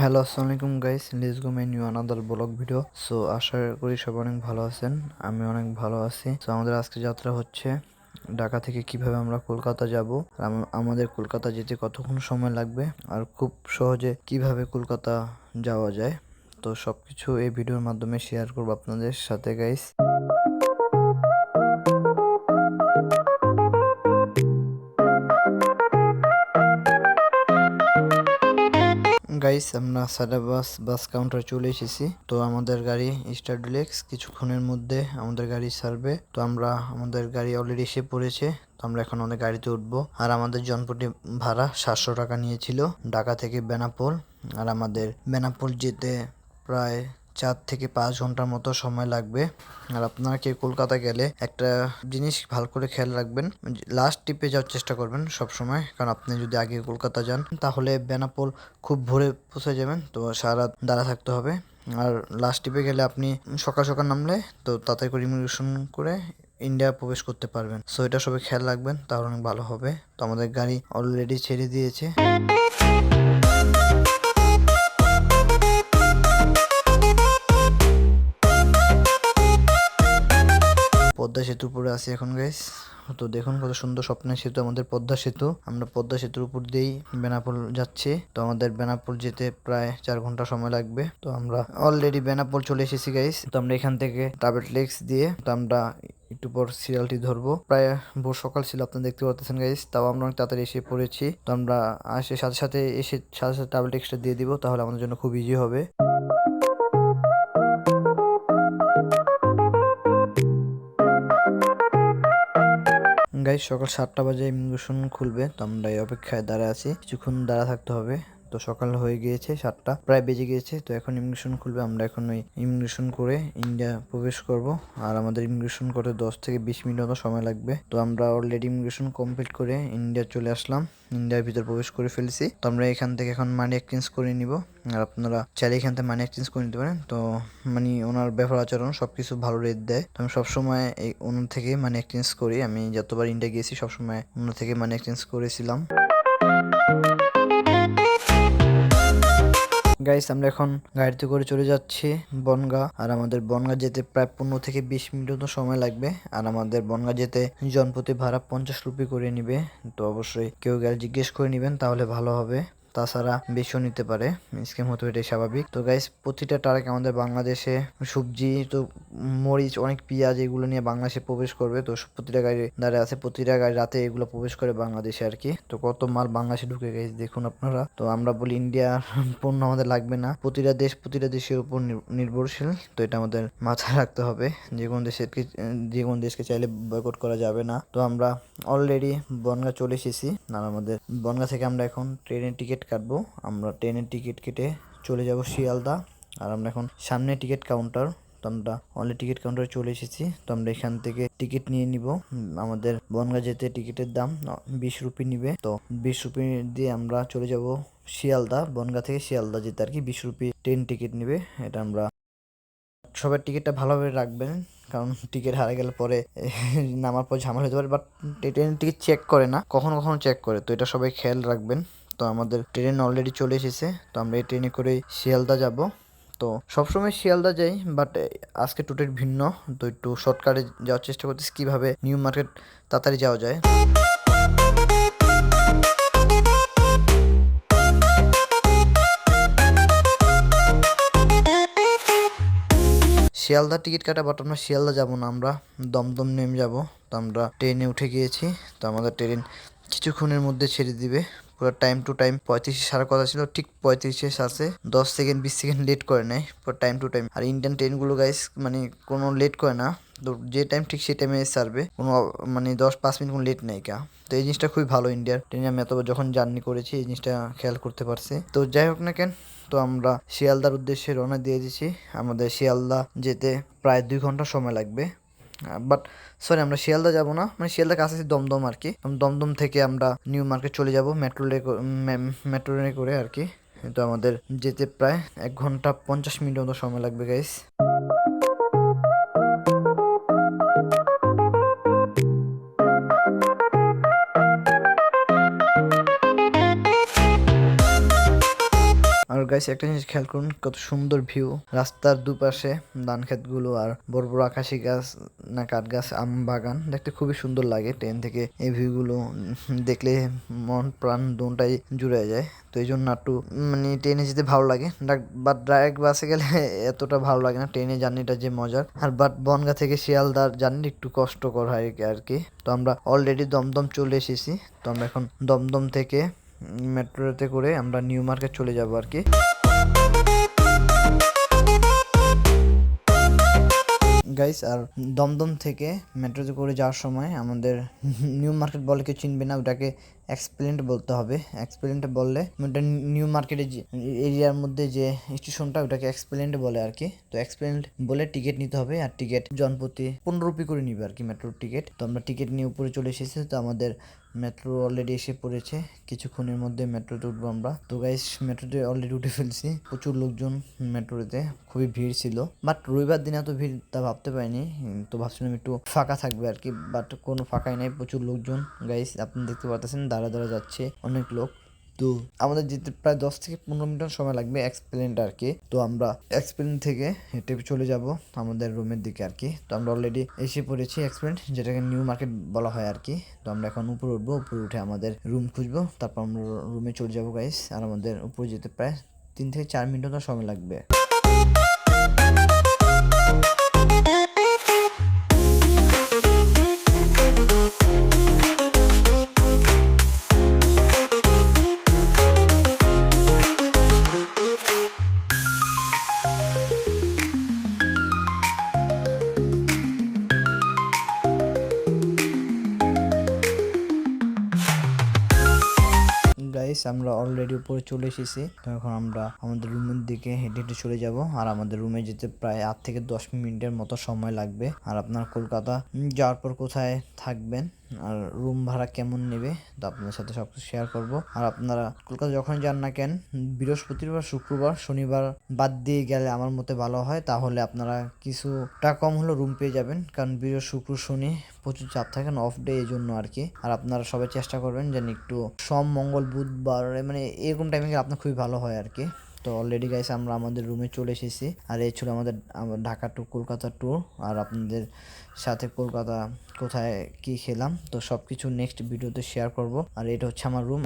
Hello আসসালামু আলাইকুম guys let's go my new another vlog video so আশা করি সবাই অনেক ভালো আছেন, আমি অনেক ভালো আছি। সো আমাদের আজকে যাত্রা হচ্ছে ঢাকা থেকে কীভাবে আমরা কলকাতা যাব আমাদের কলকাতা যেতে কতক্ষণ সময় লাগবে, আর খুব সহজে কীভাবে কলকাতা যাওয়া যায়। তো সবকিছু এই ভিডিওর মাধ্যমে শেয়ার করব আপনাদের সাথে গাইস গাইস আমরা সাদা বাস বাস কাউন্টার চলে এসেছি। তো আমাদের গাড়ি স্টার ডিলেক্স কিছুক্ষণের মধ্যে আমাদের গাড়ি ছাড়বে। তো আমরা, আমাদের গাড়ি অলরেডি এসে পড়েছে। তো আমরা এখন আমাদের গাড়িতে উঠবো। আর আমাদের জনপটি ভাড়া সাতশো টাকা নিয়েছিল, ঢাকা থেকে বেনাপোল। আর আমাদের বেনাপোল যেতে প্রায় চার থেকে পাঁচ ঘণ্টার মতো সময় লাগবে। আর আপনারা কেউ কলকাতা গেলে একটা জিনিস ভালো করে খেয়াল রাখবেন লাস্ট ট্রিপে যাওয়ার চেষ্টা করবেন সব সময় কারণ আপনি যদি আগে কলকাতা যান, তাহলে বেনাপোল খুব ভোরে পৌঁছে যাবেন, তো সারা দাঁড়া থাকতে হবে। আর লাস্ট ট্রিপে গেলে আপনি সকাল সকাল নামলে, তো তাড়াতাড়ি করে ইমিগ্রেশন করে ইন্ডিয়া প্রবেশ করতে পারবেন। সো এটা সবাই খেয়াল রাখবেন, তাহলে অনেক ভালো হবে। তো আমাদের গাড়ি অলরেডি ছেড়ে দিয়েছে। পদ্মা সেতুর উপরে আছি এখন গাইস তো দেখুন কত সুন্দর স্বপ্নের সেতু, আমাদের পদ্মা সেতু। আমরা পদ্মা সেতুর উপর দিয়েই বেনাপোল যাচ্ছি। তো আমাদের বেনাপোল যেতে প্রায় চার ঘণ্টা সময় লাগবে। তো আমরা অলরেডি বেনাপোল চলে এসেছি গাইস তো আমরা এখান থেকে ট্রাভেল লেক্স দিয়ে, তো আমরা একটু পর সিরিয়ালটি ধরবো। প্রায় ভোর সকাল ছিল, আপনি দেখতে পাচ্ছেন গাইস তাও আমরা অনেক তাড়াতাড়ি এসে পড়েছি। তো আমরা আসে সাথে সাথে এসে সাথে সাথে ট্রাভেল টেক্সটা দিয়ে দিব, তাহলে আমাদের জন্য খুব ইজি হবে। গাইজ সকাল সাতটা বাজে ইমিগ্রেশন খুলবে, তো আমরা এই অপেক্ষায় দাঁড়া আছি। কিছুক্ষণ দাঁড়া থাকতে হবে, তো সকাল হয়ে গিয়েছে সাতটা, প্রায় বেজে গিয়েছে, তো এখন ইমিগ্রেশন খুলবে। আমরা এখন ওই ইমিগ্রেশন করে ইন্ডিয়া প্রবেশ করব, আর আমাদের ইমিগ্রেশন করতে দশ থেকে বিশ মিনিট মতো সময় লাগবে। তো আমরা অলরেডি ইমিগ্রেশন কমপ্লিট করে ইন্ডিয়া চলে আসলাম। ইন্ডিয়ার ভিতর প্রবেশ করে ফেলেছি। তো আমরা এখান থেকে এখন মানি এক্সচেঞ্জ করে নিব। আর আপনারা চাইলে এখান থেকে মানি এক্সচেঞ্জ করে নিতে পারেন। তো মানে ওনার ব্যবহার আচরণ সব কিছু ভালো রেট দেয়। তো আমি সবসময় এই ওনার থেকে মানি এক্সচেঞ্জ করি। আমি যতবার ইন্ডিয়া গিয়েছি সবসময় ওনার থেকে মানি এক্সচেঞ্জ করেছিলাম। গাইস আমরা এখন গাড়িতে করে চলে যাচ্ছি বনগা। আর আমাদের বনগা যেতে প্রায় পনেরো থেকে বিশ মিনিট মতো সময় লাগবে। আর আমাদের বনগা যেতে জনপ্রতি ভাড়া পঞ্চাশ রুপি করে নিবে। তো অবশ্যই কেউ গেলে জিজ্ঞেস করে নিবেন, তাহলে ভালো হবে। তাছাড়া বেশিও নিতে পারে। স্ক্যাম হতে এটাই স্বাভাবিক। তো গাইস প্রতিটা ট্রাক আমাদের বাংলাদেশে সবজি, তো মরিচ, অনেক পেঁয়াজ এগুলো নিয়ে বাংলাদেশে প্রবেশ করবে। তো প্রতিটা গাড়ি দাঁড়িয়ে আছে, প্রতিটা গাড়ি রাতে এগুলো প্রবেশ করে বাংলাদেশে আর কি তো কত মাল বাংলাদেশে ঢুকে গেছে, দেখুন আপনারা। তো আমরা বলি ইন্ডিয়ার পণ্য আমাদের লাগবে না। প্রতিটা দেশ প্রতিটা দেশের উপর নির্ভরশীল। তো এটা আমাদের মাথায় রাখতে হবে। যে কোনো দেশের যে কোনো দেশকে চাইলে বয়কট করা যাবে না। তো আমরা অলরেডি বনগা চলে এসেছি। আর আমাদের বনগা থেকে আমরা এখন ট্রেনের টিকিট টিকিট কাটবো। আমরা ট্রেনের টিকিট কেটে চলে যাব শিয়ালদা। আর আমরা এখন সামনে টিকিট কাউন্টার। তো আমরা অনলি টিকিট কাউন্টারে চলে এসেছি। তো আমরা এখান থেকে টিকিট নিয়ে নিব। আমাদের বনগা যেতে টিকিটের দাম বিশ রুপি নিবে। তো বিশ রুপি দিয়ে আমরা চলে যাব শিয়ালদা। বনগা থেকে শিয়ালদা যেতে আর কি বিশ রুপি ট্রেন টিকিট নিবে। এটা আমরা সবার টিকিটটা ভালোভাবে রাখবেন। কারণ টিকিট হারা গেলে পরে নামার পর ঝামেলা হতে পারে। বাট ট্রেনের টিকিট চেক করে না। কখনো কখনো চেক করে। তো এটা সবাই খেয়াল রাখবেন। তো আমাদের ট্রেন অলরেডি চলে এসেছে। তো আমরা এই ট্রেনে করে শিয়ালদা যাব। তো সবসময় শিয়ালদা যাই বাট আজকে টুটের ভিন্ন। তো একটু শর্টকাটে যাওয়ার চেষ্টা করতেছি, কীভাবে নিউ মার্কেট তাড়াতাড়ি যাওয়া যায়। শিয়ালদা টিকিট কাটা বাট আমরা শিয়ালদা যাব না, আমরা দমদম নেমে যাব। তো আমরা ট্রেনে উঠে গিয়েছি, তো আমাদের ট্রেন কিছুক্ষণের মধ্যে ছেড়ে দিবে। পুরো টাইম টু টাইম পঁয়ত্রিশে সারার কথা ছিল, ঠিক পঁয়ত্রিশে সারছে। দশ সেকেন্ড বিশ সেকেন্ড লেট করে নেয় পুরো টাইম টু টাইম আর ইন্ডিয়ান ট্রেনগুলো গাইস মানে কোনো লেট করে না। তো যে টাইম ঠিক সেই টাইমে সারবে। কোনো মানে দশ, পাঁচ মিনিট কোনো লেট নেই কা। তো এই জিনিসটা খুবই ভালো ইন্ডিয়ার ট্রেনে আমি এত যখন জার্নি করেছি, এই জিনিসটা খেয়াল করতে পারছি। তো যাই হোক না কেন, তো আমরা শিয়ালদার উদ্দেশ্যে রওনা দিয়ে দিছি আমাদের শিয়ালদা যেতে প্রায় দুই ঘণ্টা সময় লাগবে। বাট সরি আমরা শিয়ালদা যাব না। মানে শিয়ালদা কাছে দমদম আর কি। দমদম থেকে আমরা নিউ মার্কেট চলে যাব মেট্রো মেট্রো রে করে আর কি। তো আমাদের যেতে প্রায় এক ঘণ্টা পঞ্চাশ মিনিট মতো সময় লাগবে গাইস গাইস, একটা জিনিস খেয়াল করুন, কত সুন্দর ভিউ রাস্তার দুপাশে ধান ক্ষেতগুলো আর বড় বড় আকাশি গাছ, না কাঠ গাছ, আম বাগান। দেখতে খুবই সুন্দর লাগে ট্রেন থেকে এই ভিউগুলো দেখলে মন, প্রাণ দুটাই জুড়ে যায়। তো এই জন্য একটু মানে ট্রেনে যেতে ভালো লাগে। বাট ডাইরেক্ট বাসে গেলে এতটা ভালো লাগে না। ট্রেনে জার্নিটা যে মজার। আর বাট বনগা থেকে শিয়ালদার জার্নি একটু কষ্টকর হয় আর কি তো আমরা অলরেডি দমদম চলে এসেছি। তো আমরা এখন দমদম থেকে মেট্রোতে করে আমরা নিউ মার্কেট চলে যাব আর কি। গাইস আর দমদম থেকে মেট্রোতে করে যাওয়ার সময় আমাদের নিউ মার্কেট বলে কেউ চিনবে না, ওটাকে এক্সপ্লেন্ট বলতে হবে। এক্সপ্লেন্ট বললে ওটা নিউ মার্কেটের যে এরিয়ার মধ্যে যে স্টেশনটা ওটাকে এক্সপ্লেন্ট বলে আর কি তো এক্সপ্লেন্ট বলে টিকিট নিতে হবে আর টিকিট জনপ্রতি পনেরো রুপি করে নিবে আর কি মেট্রোর টিকিট তো আমরা টিকিট নিয়ে উপরে চলে এসেছি, তো আমাদের মেট্রো অলরেডি এসে পড়েছে। কিছুক্ষণের মধ্যে মেট্রোতে উঠবো আমরা। তো গাইস মেট্রোতে অলরেডি উঠে ফেলছি। প্রচুর লোকজন মেট্রোতে খুবই ভিড় ছিল। বাট রবিবার দিনে এত ভিড়, তা ভাবতে পারিনি। তো ভাবছিলাম একটু ফাঁকা থাকবে আর কি বাট কোনো ফাঁকাই নাই, প্রচুর লোকজন। গাইস আপনি দেখতে পাচ্ছেন দাঁড়া দাঁড়া যাচ্ছে অনেক লোক। তো আমাদের যেতে প্রায় দশ থেকে পনেরো মিনিট সময় লাগবে এক্সপ্লেন্ট আর কি তো আমরা এক্সপ্লেন্ট থেকে হেঁটে চলে যাব আমাদের রুমের দিকে আর কি তো আমরা অলরেডি এসে পড়েছি এক্সপ্লেন্ট যেটাকে নিউ মার্কেট বলা হয় আর কি তো আমরা এখন উপরে উঠবো, উপরে উঠে আমাদের রুম খুঁজবো। তারপর আমরা রুমে চলে যাব গাইস আর আমাদের উপরে যেতে প্রায় তিন থেকে চার মিনিট সময় লাগবে। গাইস আমরা অলরেডি উপরে চলে এসেছি। তো এখন আমরা আমাদের রুমের দিকে হেঁটে হেঁটে চলে যাব। আর আমাদের রুমে যেতে প্রায় আট থেকে দশ মিনিটের মতো সময় লাগবে। আর আপনার কলকাতা যাওয়ার পর কোথায় থাকবেন? আর রুম ভাড়া কেমন নেবে, তো আপনাদের সাথে সব কিছু শেয়ার করব। আর আপনারা কলকাতা যখন যান না কেন, বৃহস্পতিবার, শুক্রবার, শনিবার বাদ দিয়ে গেলে আমার মতে ভালো হয়। তাহলে আপনারা কিছু টাকা কম হলেও রুম পেয়ে যাবেন, কারণ বৃহস্পতি শুক্র, শনি প্রচুর চাপ থাকেন অফ ডে এই জন্য আর কি। আর আপনারা সবাই চেষ্টা করবেন যেন একটু সোম, মঙ্গল, বুধবার মানে এরকম টাইমে গেলে আপনার খুবই ভালো হয় আর কি। তো অলরেডি গাইস আমরা আমাদের রুমে চলে এসেছি। আর এই ছিল আমাদের ঢাকা টু কলকাতা ট্যুর আর আপনাদের সাথে কলকাতা কোথায় কি খেলাম, তো সব কিছু নেক্সট ভিডিওতে শেয়ার করব। আর এটা হচ্ছে আমার রুম